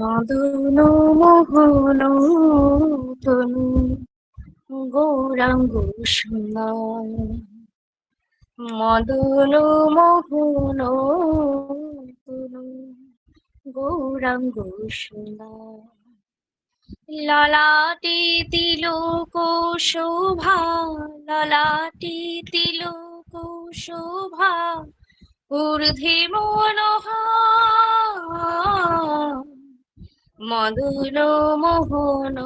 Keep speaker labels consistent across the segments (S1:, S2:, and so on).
S1: মদন মোহন তনু গৌরাঙ্গ সুন্দর মদন মোহন তনু গৌরাঙ্গ সুন্দর ললাটি তিলক শোভা ললাটি তিলক শোভা ঊর্ধ্বে মনোহা মদন মোহন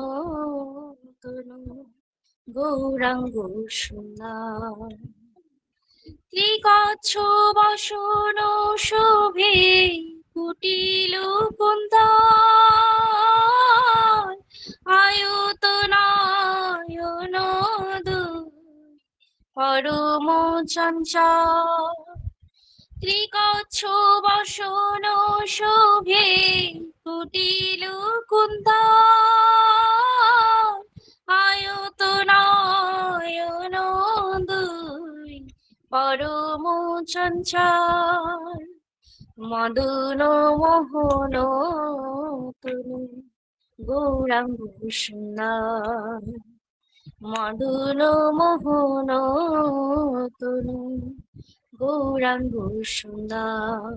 S1: গৌরাঙ্গ সুন্দর ত্রিকচ্ছ বসন শোভে কুটিল কুন্দ আয়ুত নয়ন পরম চঞ্চল ত্রিকচ্ছ বসন শোভে কুটিল উদ্দার আয়ত নয়ন দুই পরম চঞ্চল মদন মোহন তুমি গৌরাঙ্গ সুন্দর মদন মোহন তনু গৌরাঙ্গ সুন্দর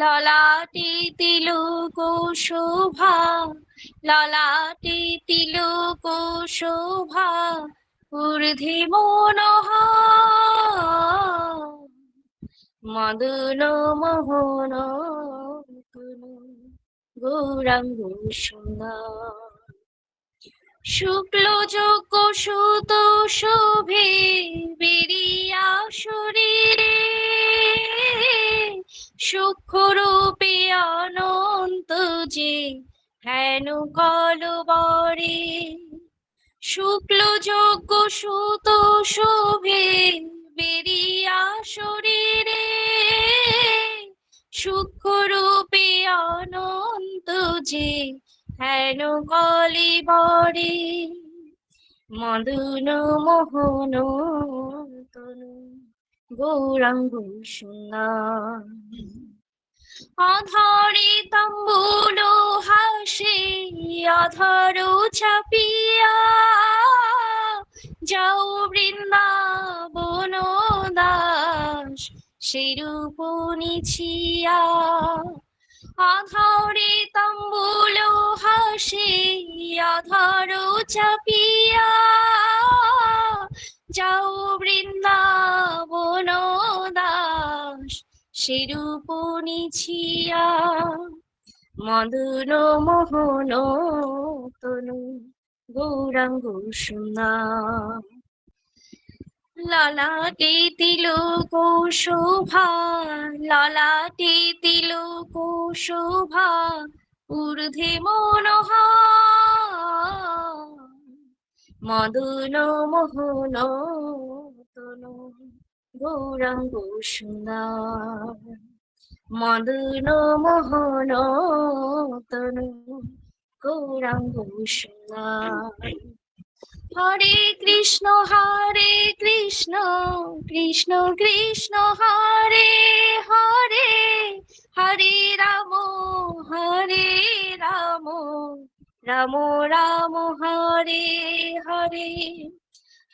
S1: ললাটি তিলু গো শোভা তিল তিলক শোভা ঊর্ধ্বে মনোহর মদন মোহন গৌরাঙ্গ সুন্দর শুক্ল যোগ্য সুত শোভে বেরিয়া শরীরে সুক্ষ রূপে অন যে হেন বরে শুক্ল যজ্ঞ সুত শোভে বেরিয়া শরীরে সুখ রূপে অনন্ত যে হেন বরে মদন মোহন তনু গৌরাঙ্গ সুন্দর অধরে তম্বু ধরো ছাপিয়া যাও বৃন্দাবন দাস সেরূপ নিছিয়া আধারে তম্বুল হাসে আধার চাপিয়া যাও বৃন্দাবন দাস সেরূপ নিছিয়া মদন মোহন তনু গৌরাঙ্গ সুন্দা ললাটে তিল শোভা ললাটে তিল কৌশোভা ঊর্ধ্বে মনোহা মদন মোহন তনু গৌরাঙ্গ সুন্দর মদন মোহন তনু গৌরাঙ্গ হরে কৃষ্ণ হরে কৃষ্ণ কৃষ্ণ কৃষ্ণ হরে হরে হরে রাম হরে রাম রাম রাম হরে হরে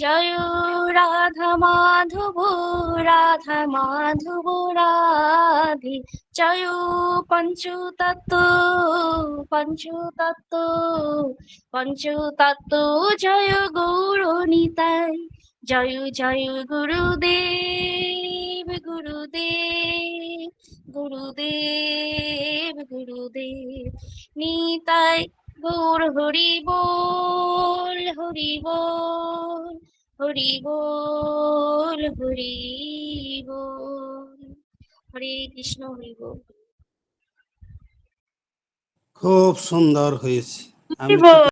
S1: জয় রাধা মাধব রাধা মাধব রাধি জয় পঞ্চতত্ত্ব পঞ্চতত্ত্ব পঞ্চতত্ত্ব জয় গৌর নিতাই জয় জয় গুরুদেব গুরুদেব গুরুদেব গুরুদেব নিতাই গৌর হরি বল হরি বল হরি বল হরি বল হরে কৃষ্ণ হরি বল
S2: খুব সুন্দর হয়েছে